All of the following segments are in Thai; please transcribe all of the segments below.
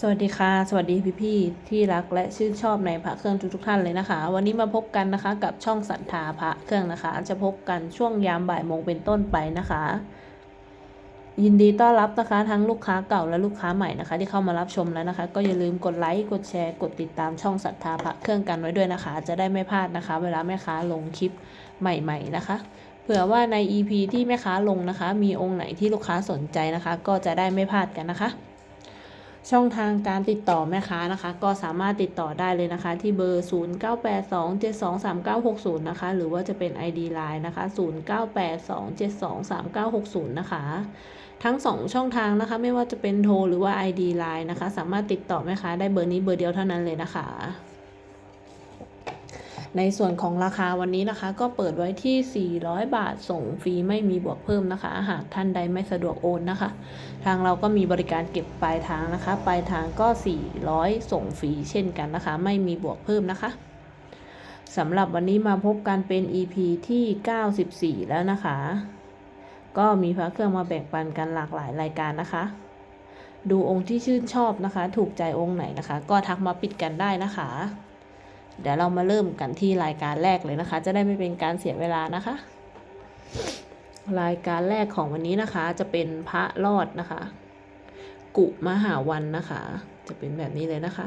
สวัสดีค่ะ สวัสดีพี่ๆที่รักและชื่นชอบในพระเครื่องทุกๆท่านเลยนะคะ วันนี้มาพบกันนะคะกับช่องศรัทธาพระเครื่องนะคะ จะพบกันช่วงยามบ่ายโมงเป็นต้นไปนะคะ ยินดีต้อนรับนะคะทั้งลูกค้าเก่าและลูกค้าใหม่นะคะ ที่เข้ามารับชมแล้วนะคะ ก็อย่าลืมกดไลค์กดแชร์กดติดตามช่องศรัทธาพระเครื่องกันไว้ด้วยนะคะ จะได้ไม่พลาดนะคะ เวลาแม่ค้าลงคลิปใหม่ ๆ นะคะเผื่อว่าใน EP ที่แม่ค้าลงนะคะ มีองค์ไหนที่ลูกค้าสนใจนะคะ ก็จะได้ไม่พลาดกันนะคะ ช่องทางการติดต่อแม่ค้านะคะ ก็สามารถติดต่อได้เลยนะคะ ที่เบอร์ 0982723960 นะคะ หรือว่าจะเป็น ID Line นะคะ 0982723960 นะคะ ทั้ง 2 ช่องทางนะคะ ไม่ว่าจะเป็นโทรหรือว่า ID Line นะคะ สามารถติดต่อแม่ค้าได้เบอร์นี้เบอร์เดียวเท่านั้นเลยนะคะ ในส่วนของราคาวันนี้นะคะ ก็เปิดไว้ที่ 400 บาทส่งฟรีไม่มีบวกเพิ่มนะคะ หากท่านใดไม่สะดวกโอนนะคะ ทางเราก็มีบริการเก็บปลายทางนะคะ ปลายทางก็ 400 ส่งฟรีเช่นกันนะคะ ไม่มีบวกเพิ่มนะคะสำหรับวันนี้มาพบกันเป็น EP ที่ 94 แล้วนะคะ ก็มีพระเครื่องมาแบ่งปันกันหลากหลายรายการนะคะ ดูองค์ที่ชื่นชอบนะคะ ถูกใจองค์ไหนนะคะ ก็ทักมาปิดกันได้นะคะ เดี๋ยวเรามาเริ่มกันที่รายการแรกเลยนะคะ จะได้ไม่เป็นการเสียเวลานะคะ รายการแรกของวันนี้นะคะ จะเป็นพระรอดนะคะ กุมหาวันนะคะ จะเป็นแบบนี้เลยนะคะ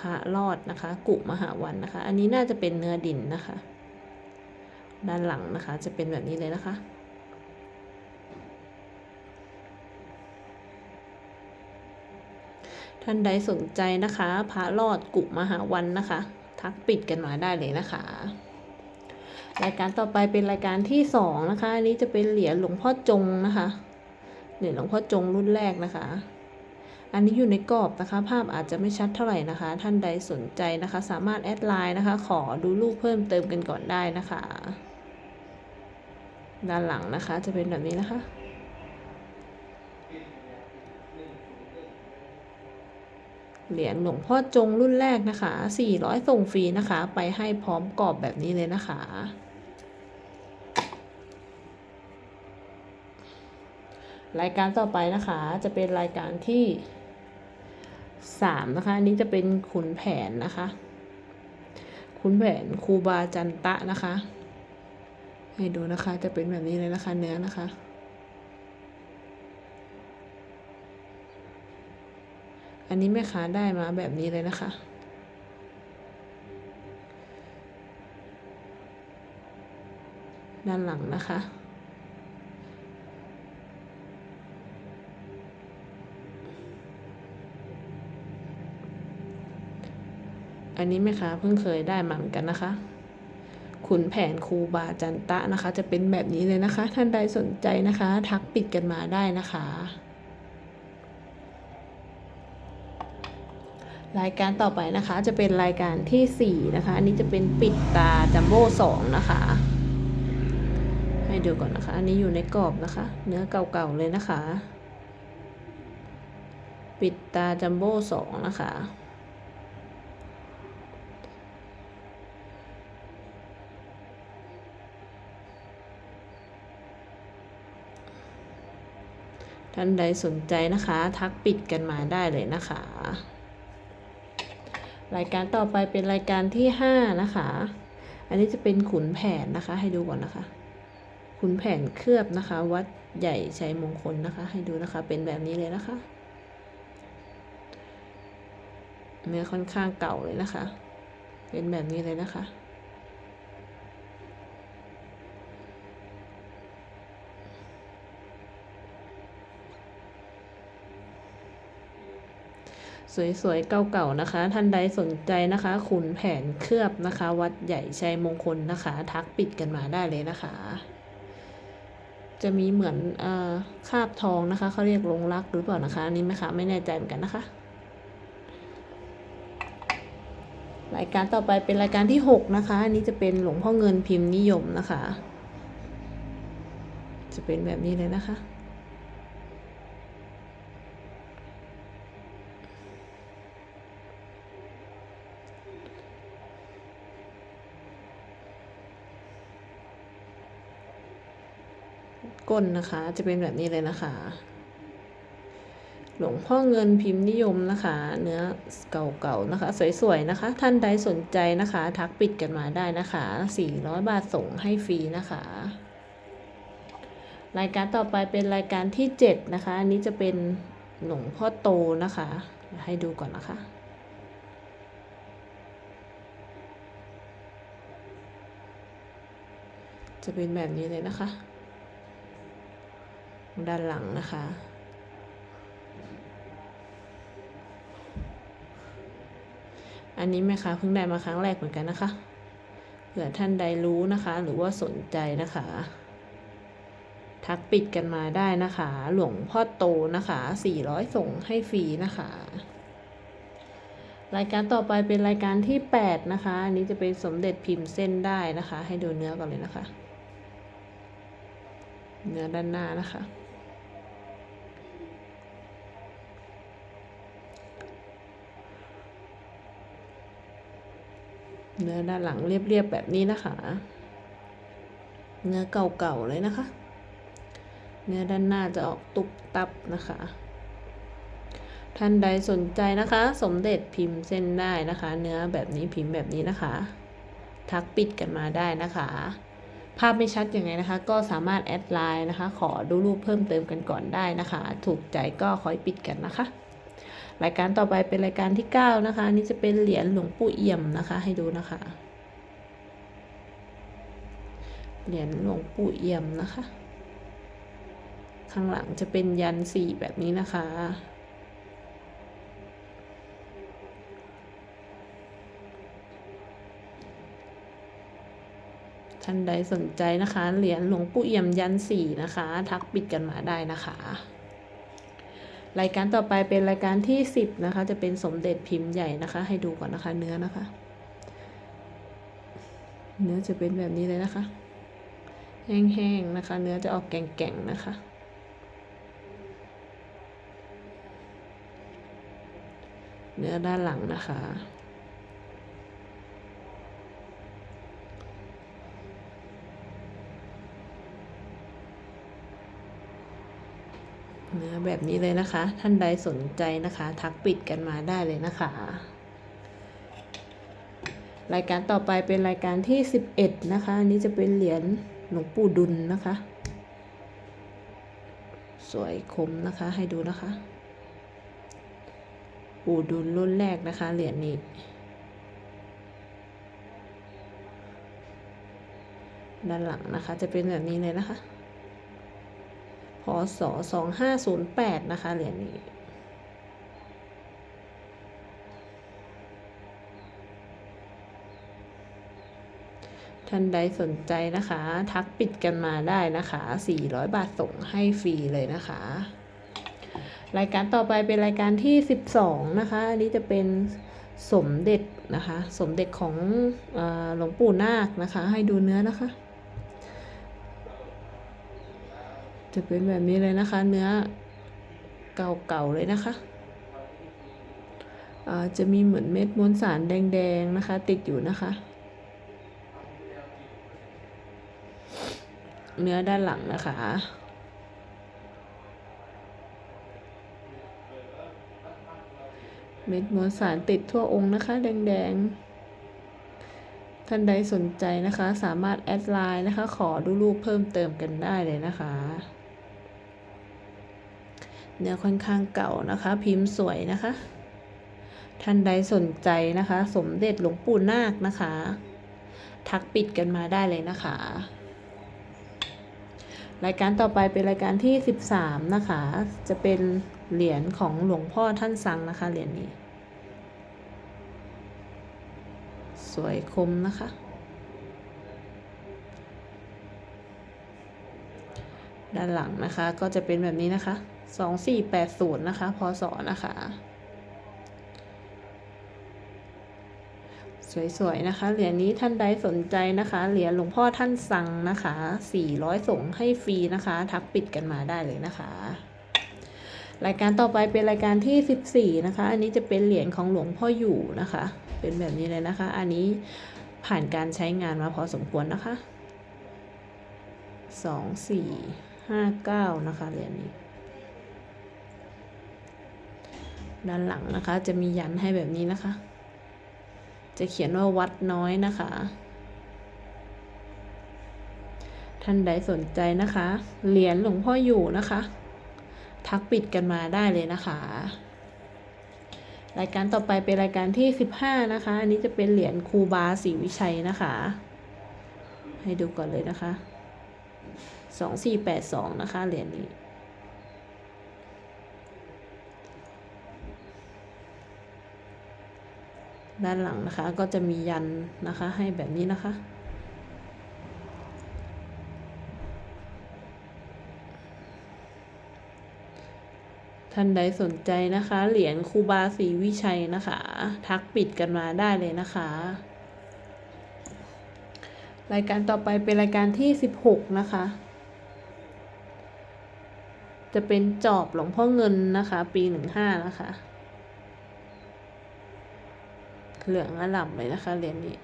พระรอดนะคะ กุมหาวันนะคะ อันนี้น่าจะเป็นเนื้อดินนะคะ ด้านหลังนะคะ จะเป็นแบบนี้เลยนะคะ ท่านใดสนใจนะคะพระรอดกุมหาวันนะคะ ทักปิดกันมาได้เลยนะคะ รายการต่อไปเป็นรายการที่สองนะคะอันนี้จะเป็นเหรียญหลวงพ่อจงนะคะเหรียญหลวงพ่อจงรุ่นแรกนะคะ อันนี้อยู่ในกรอบนะคะ ภาพอาจจะไม่ชัดเท่าไหร่นะคะ ท่านใดสนใจนะคะ สามารถแอดไลน์นะคะ ขอดูรูปเพิ่มเติมกันก่อนได้นะคะ ด้านหลังนะคะจะเป็นแบบนี้นะคะ เหรียญหลวงพ่อจงรุ่นแรกนะคะ 400 ส่งฟรีนะคะ ไปให้พร้อมกรอบแบบนี้เลยนะคะ รายการต่อไปนะคะ จะเป็นรายการที่ 3 นะคะ อันนี้จะเป็นขุนแผนนะคะ ขุนแผนครูบาจันตะนะคะ ให้ดูนะคะ จะเป็นแบบนี้เลยนะคะ เนื้อนะคะ อันนี้แม่ค้าได้มาแบบนี้เลยนะคะ ด้านหลังนะคะ อันนี้แม่ค้าเพิ่งเคยได้มาเหมือนกันนะคะขุนแผนครูบาจันตะนะคะ จะเป็นแบบนี้เลยนะคะ ท่านใดสนใจนะคะ ทักปิดกันมาได้นะคะ รายการต่อไปนะคะจะเป็นรายการที่ 4 นะคะ อันนี้จะเป็นปิดตาจัมโบ้สองนะคะ ให้ดูก่อนนะคะ อันนี้อยู่ในกรอบนะคะ เนื้อเก่าๆเลยนะคะ ปิดตาจัมโบ้สองนะคะท่านใดสนใจนะคะ ทักปิดกันมาได้เลยนะคะ รายการต่อไปเป็นรายการที่ห้านะคะ อันนี้จะเป็นขุนแผนนะคะ ให้ดูก่อนนะคะ ขุนแผนเคลือบนะคะ วัดใหญ่ชัยมงคลนะคะ ให้ดูนะคะ เป็นแบบนี้เลยนะคะ เนื้อค่อนข้างเก่าเลยนะคะ เป็นแบบนี้เลยนะคะ สวยๆ เก่าๆ นะคะ ท่านใดสนใจนะคะ ขุนแผนเคลือบนะคะ วัดใหญ่ชัยมงคลนะคะ ทักปิดกันมาได้เลยนะคะ จะมีเหมือนเอ่อคาบทองนะคะ เขาเรียกลงรักหรือเปล่านะคะอันนี้ไหมคะ ไม่แน่ใจเหมือนกันนะคะ รายการต่อไปเป็นรายการที่ 6 นะคะ อันนี้จะเป็นหลวงพ่อเงินพิมพ์นิยมนะคะ จะเป็นแบบนี้เลยนะคะ ก้นนะคะ จะเป็นแบบนี้เลยนะคะ หลวงพ่อเงินพิมพ์นิยมนะคะ เนื้อเก่าๆนะคะ สวยๆนะคะ ท่านใดสนใจนะคะ ทักปิดกันมาได้นะคะ 400 บาทส่งให้ฟรีนะคะ รายการต่อไปเป็นรายการที่ 7 นะคะ อันนี้จะเป็นหลวงพ่อโตนะคะ ให้ดูก่อนนะคะจะเป็นแบบนี้เลยนะคะ ด้านหลังนะคะ อันนี้แม่ค้าเพิ่งได้มาครั้งแรกเหมือนกันนะคะ เผื่อท่านใดรู้นะคะ หรือว่าสนใจนะคะ ทักปิดกันมาได้นะคะ หลวงพ่อโตนะคะ 400 ส่งให้ฟรีนะคะรายการต่อไปเป็นรายการที่ 8 นะคะ อันนี้จะเป็นสมเด็จพิมพ์เส้นได้นะคะ ให้ดูเนื้อก่อนเลยนะคะ เนื้อด้านหน้านะคะ เนื้อด้านหลังเรียบๆแบบนี้นะคะ เนื้อเก่าๆเลยนะคะ เนื้อด้านหน้าจะออกตุบตับนะคะ ท่านใดสนใจนะคะ สมเด็จพิมพ์เส้นได้นะคะ เนื้อแบบนี้พิมพ์แบบนี้นะคะ ทักปิดกันมาได้นะคะ ภาพไม่ชัดยังไงนะคะ ก็สามารถแอดไลน์นะคะ ขอดูรูปเพิ่มเติมกันก่อนได้นะคะ ถูกใจก็คอยปิดกันนะคะ รายการต่อไปเป็นรายการที่ 9 นะคะ นี่จะเป็นเหรียญหลวงปู่เอี่ยมนะคะ ให้ดูนะคะ เหรียญหลวงปู่เอี่ยมนะคะ ข้างหลังจะเป็นยันสี่แบบนี้นะคะท่านใดสนใจนะคะ เหรียญหลวงปู่เอี่ยมยันสี่นะคะ ทักปิดกันมาได้นะคะ รายการต่อไปเป็นรายการที่ 10 นะคะ จะเป็นสมเด็จพิมพ์ใหญ่นะคะ ให้ดูก่อนนะคะ เนื้อนะคะ เนื้อจะเป็นแบบนี้เลยนะคะ แห้งๆนะคะ เนื้อจะออกแก่งๆนะคะเนื้อด้านหลังนะคะ เนื้อแบบนี้เลยนะคะ ท่านใดสนใจนะคะ ทักปิดกันมาได้เลยนะคะ รายการต่อไปเป็นรายการที่ 11 นะคะ อันนี้จะเป็นเหรียญหลวงปู่ดุลนะคะ สวยคมนะคะให้ดูนะคะ ปู่ดุลรุ่นแรกนะคะเหรียญนี้ด้านหลังนะคะจะเป็นแบบนี้เลยนะคะ พศ2508 นะคะเหรียญนี้ท่านใดสนใจนะคะ ทักปิดกันมาได้นะคะ 400 บาทส่งให้ฟรีเลยนะคะ รายการต่อไปเป็นรายการที่ 12 นะคะ อันนี้จะเป็นสมเด็จนะคะ สมเด็จของหลวงปู่นาคนะคะ ให้ดูเนื้อนะคะ จะเป็นแบบนี้เลยนะคะ เนื้อเก่าๆเลยนะคะจะมีเหมือนเม็ดมวลสารแดงๆนะคะ ติดอยู่นะคะ เนื้อด้านหลังนะคะเม็ดมวลสารติดทั่วองค์นะคะ แดงๆ ท่านใดสนใจนะคะ สามารถแอดไลน์นะคะ ขอดูรูปเพิ่มเติมกันได้เลยนะคะ เนื้อค่อนข้างเก่านะคะ พิมพ์สวยนะคะ ท่านใดสนใจนะคะ สมเด็จหลวงปู่นาคนะคะ ทักปิดกันมาได้เลยนะคะ รายการต่อไปเป็นรายการที่ 13 นะคะ จะเป็นเหรียญของหลวงพ่อท่านสังนะคะ เหรียญนี้ สวยคมนะคะด้านหลังนะคะก็จะเป็นแบบนี้นะคะ 2480นะคะพศนะคะ สวยๆ นะคะ เหรียญนี้ท่านใดสนใจนะคะ เหรียญหลวงพ่อท่านสั่งนะคะ400ส่งให้ฟรีนะคะ ทักปิดกันมาได้เลยนะคะ รายการต่อไปเป็นรายการที่14นะคะ อันนี้จะเป็นเหรียญของหลวงพ่ออยู่นะคะ เป็นแบบนี้เลยนะคะ อันนี้ผ่านการใช้งานมาพอสมควรนะคะ2 4 5 9นะคะเหรียญนี้ ด้านหลังนะคะ จะมียันให้แบบนี้นะคะ จะเขียนว่าวัดน้อยนะคะ ท่านใดสนใจนะคะ เหรียญหลวงพ่ออยู่นะคะ ทักปิดกันมาได้เลยนะคะ รายการต่อไปเป็นรายการที่ 15 นะคะ อันนี้จะเป็นเหรียญครูบาศรีวิชัยนะคะ ให้ดูก่อนเลยนะคะ 2482 นะคะเหรียญนี้ ด้านหลังนะคะ ก็จะมียันนะคะ ให้แบบนี้นะคะ ท่านใดสนใจนะคะ เหรียญครูบาศรีวิชัยนะคะ ทักปิดกันมาได้เลยนะคะรายการต่อไปเป็นรายการที่ 16 นะคะ จะเป็นจอบหลวงพ่อเงินนะคะ ปี 15 นะคะ เหลืองอล่ำเลยนะคะเหรียญนี้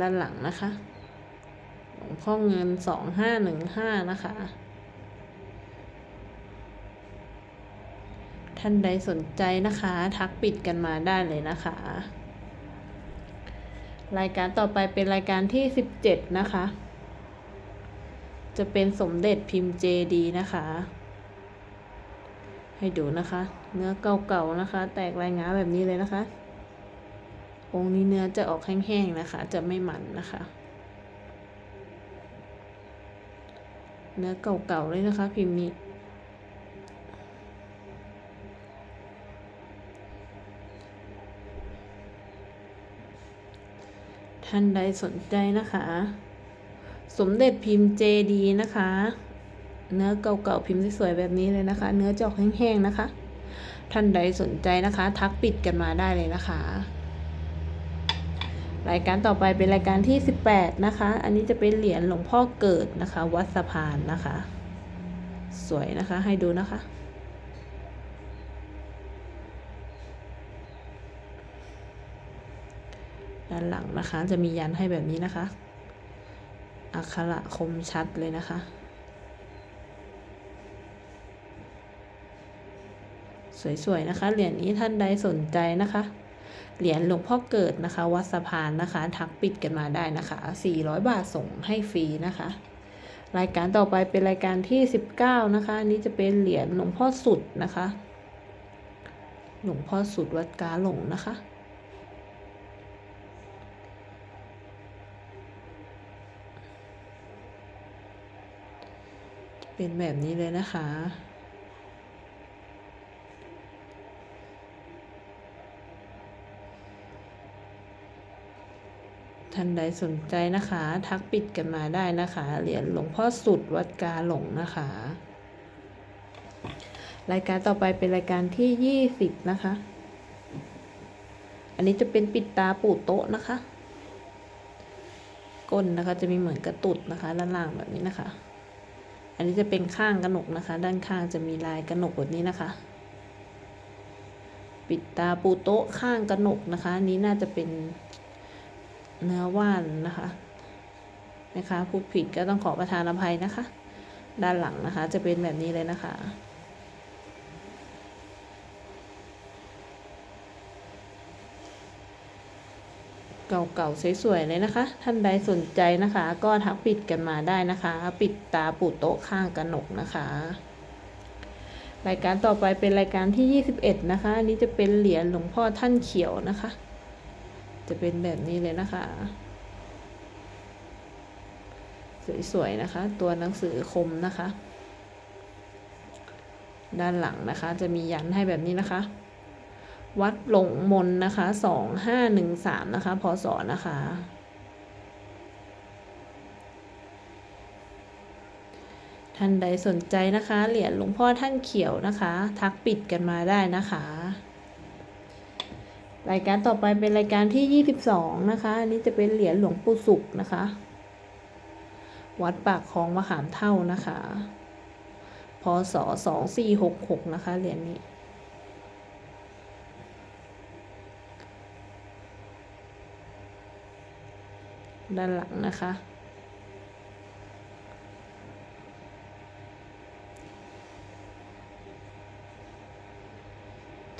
ด้านหลังนะคะหลวงพ่อเงิน2515นะคะ ท่านใดสนใจนะคะ ทักปิดกันมาได้เลยนะคะ รายการต่อไปเป็นรายการที่17นะคะ จะเป็นสมเด็จพิมพ์เจดีนะคะ ให้ดูนะคะ เนื้อเก่าๆนะคะ แตกลายงาแบบนี้เลยนะคะ องค์นี้เนื้อจะออกแห้งๆนะคะ จะไม่มันนะคะ เนื้อเก่าๆเลยนะคะ พิมพ์นี้ท่านใดสนใจนะคะ สมเด็จพิมพ์เจดีนะคะ เนื้อเก่าๆพิมพ์สวยๆแบบนี้เลยนะคะ เนื้อจอกแห้งๆนะคะ ท่านใดสนใจนะคะ ทักปิดกันมาได้เลยนะคะ รายการต่อไปเป็นรายการที่ 18 นะคะ อันนี้จะเป็นเหรียญหลวงพ่อเกิดนะคะ วัดสะพานนะคะ สวยนะคะให้ดูนะคะด้านหลังนะคะ จะมียันให้แบบนี้นะคะ อักขระคมชัดเลยนะคะ สวยๆนะคะ เหรียญนี้ท่านใดสนใจนะคะ เหรียญหลวงพ่อเกิดนะคะ วัดสะพานนะคะ ทักปิดกันมาได้นะคะ 400 บาทส่งให้ฟรีนะคะ รายการต่อไปเป็นรายการที่ 19 นะคะ นี้จะเป็นเหรียญหลวงพ่อสุดนะคะ หลวงพ่อสุดวัดกาหลงนะคะเป็นแบบนี้เลยนะคะ ท่านใดสนใจนะคะ ทักปิดกันมาได้นะคะ เหรียญหลวงพ่อสุดวัดกาหลงนะคะ รายการต่อไปเป็นรายการที่20นะคะ อันนี้จะเป็นปิดตาปูโต๊ะนะคะ ก้นนะคะจะมีเหมือนกระตุดนะคะ ด้านล่างแบบนี้นะคะ อันนี้จะเป็นข้างกระหนกนะคะ ด้านข้างจะมีลายกระหนกแบบนี้นะคะปิดตาปูโต๊ะข้างกระหนกนะคะ นี้น่าจะเป็น เนื้อว่านนะคะนะคะพูดผิดก็ต้องขอประทานอภัยนะคะ ด้านหลังนะคะ จะเป็นแบบนี้เลยนะคะ เก่าๆสวยๆเลยนะคะ ท่านใดสนใจนะคะ ก็ทักปิดกันมาได้นะคะ ปิดตาปูโต๊ะข้างกระหนกนะคะรายการต่อไปเป็นรายการที่ 21 นะคะ อันนี้จะเป็นเหรียญหลวงพ่อท่านเขียวนะคะ จะเป็นแบบนี้เลยนะคะ สวยๆนะคะ ตัวหนังสือคมนะคะ ด้านหลังนะคะ จะมียันให้แบบนี้นะคะ วัดหลงมนนะคะสองห้าหนึ่งสามนะคะพศนะคะท่านใดสนใจนะคะ เหรียญหลวงพ่อท่านเขียวนะคะ ทักปิดกันมาได้นะคะ รายการต่อไปเป็นรายการที่ 22 นะคะ อันนี้จะเป็นเหรียญหลวงปู่สุขนะคะ วัดปากคลองมะขามเท่านะคะ พศ 2466 นะคะ เหรียญนี้ ด้านหลังนะคะ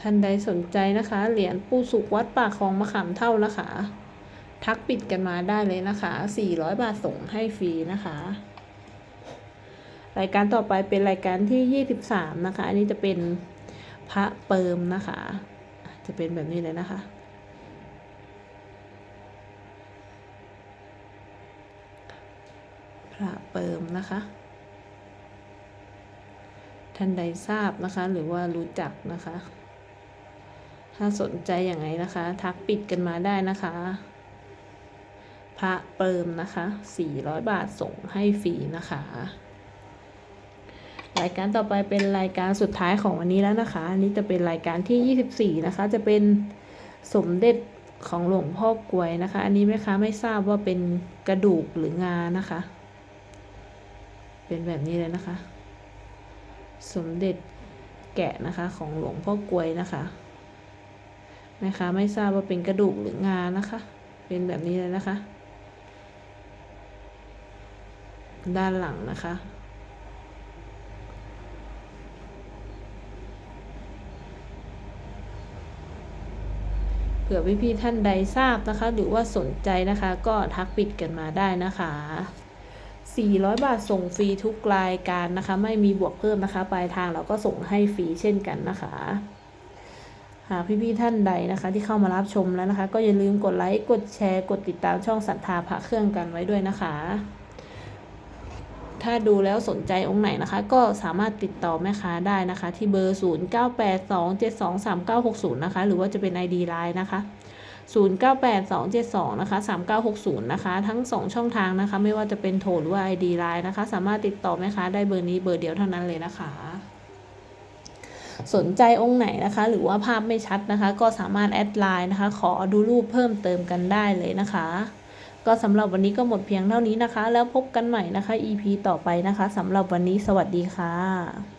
ท่านใดสนใจนะคะ เหรียญปูสุกวัดป่าคลองมะขามเท่านะคะ ทักปิดกันมาได้เลยนะคะ 400 บาทส่งให้ฟรีนะคะ รายการต่อไปเป็นรายการที่ 23 นะคะ อันนี้จะเป็นพระเปิมนะคะ จะเป็นแบบนี้เลยนะคะพระเปิมนะคะ ท่านใดทราบนะคะ หรือว่ารู้จักนะคะ ถ้าสนใจอย่างไรนะคะ ทักปิดกันมาได้นะคะ พระเปิมนะคะ 400 บาทส่งให้ฟรีนะคะ รายการต่อไปเป็นรายการสุดท้ายของวันนี้แล้วนะคะ อันนี้จะเป็นรายการที่ 24 นะคะ จะเป็นสมเด็จของหลวงพ่อกลวยนะคะ อันนี้แม่ค้าไม่ทราบว่าเป็นกระดูกหรืองานะคะ เป็นแบบนี้เลยนะคะ สมเด็จแกะนะคะของหลวงพ่อกลวยนะคะ แม่ค้าไม่ทราบว่าเป็นกระดูกหรืองานะคะ เป็นแบบนี้เลยนะคะ ด้านหลังนะคะเผื่อพี่ๆท่านใดทราบนะคะ หรือว่าสนใจนะคะ ก็ทักปิดกันมาได้นะคะ 400 บาทส่งฟรีทุกรายการนะคะ ไม่มีบวกเพิ่มนะคะ ปลายทางเราก็ส่งให้ฟรีเช่นกันนะคะ หากพี่ๆท่านใดนะคะ ที่เข้ามารับชมแล้วนะคะ ก็อย่าลืมกดไลค์กดแชร์ กดติดตามช่องสันทาพระเครื่องกันไว้ด้วยนะคะ ถ้าดูแล้วสนใจองค์ไหนนะคะ ก็สามารถติดต่อแม่ค้าได้นะคะ ที่เบอร์ 0982723960 นะคะ หรือว่าจะเป็น ID Line นะคะ 098272 นะคะ 3960 นะคะ ทั้ง 2 ช่องทางนะคะ ไม่ว่าจะเป็นโทรหรือว่า ID Line นะคะ สามารถติดต่อแม่ค้าได้เบอร์นี้เบอร์เดียวเท่านั้นเลยนะคะ สนใจองค์ไหนนะคะ หรือว่าภาพไม่ชัดนะคะ ก็สามารถแอดไลน์นะคะ ขอดูรูปเพิ่มเติมกันได้เลยนะคะ ก็สำหรับวันนี้ก็หมดเพียงเท่านี้นะคะ แล้วพบกันใหม่นะคะ EP ต่อไปนะคะสำหรับวันนี้สวัสดีค่ะ